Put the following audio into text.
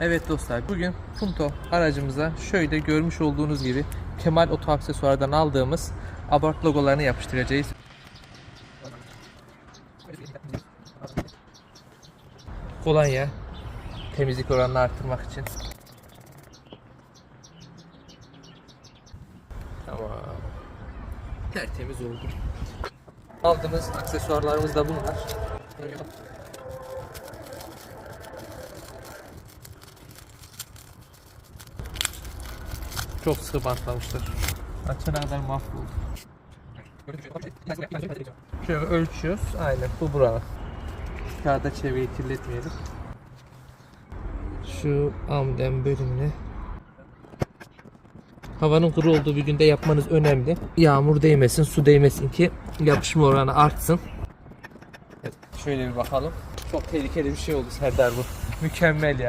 Evet dostlar bugün Punto aracımıza şöyle görmüş olduğunuz gibi Kemal Oto Aksesuar'dan aldığımız abort logolarını yapıştıracağız. Kolonya temizlik oranını arttırmak için. Tamam. Tertemiz oldu. Aldığımız aksesuarlarımız da bunlar. Çok sıkı bantlamışlar. Açana kadar mahvoldu. Şöyle ölçüyoruz. Aynen bu buranın. Kağıda çevreyi kirletmeyelim. Şu amdem bölümüne Havanın kuru olduğu bir günde yapmanız önemli. Yağmur değmesin, su değmesin ki yapışma oranı artsın. Evet, şöyle bir bakalım. Çok tehlikeli bir şey oldu Serdar bu. Mükemmel ya.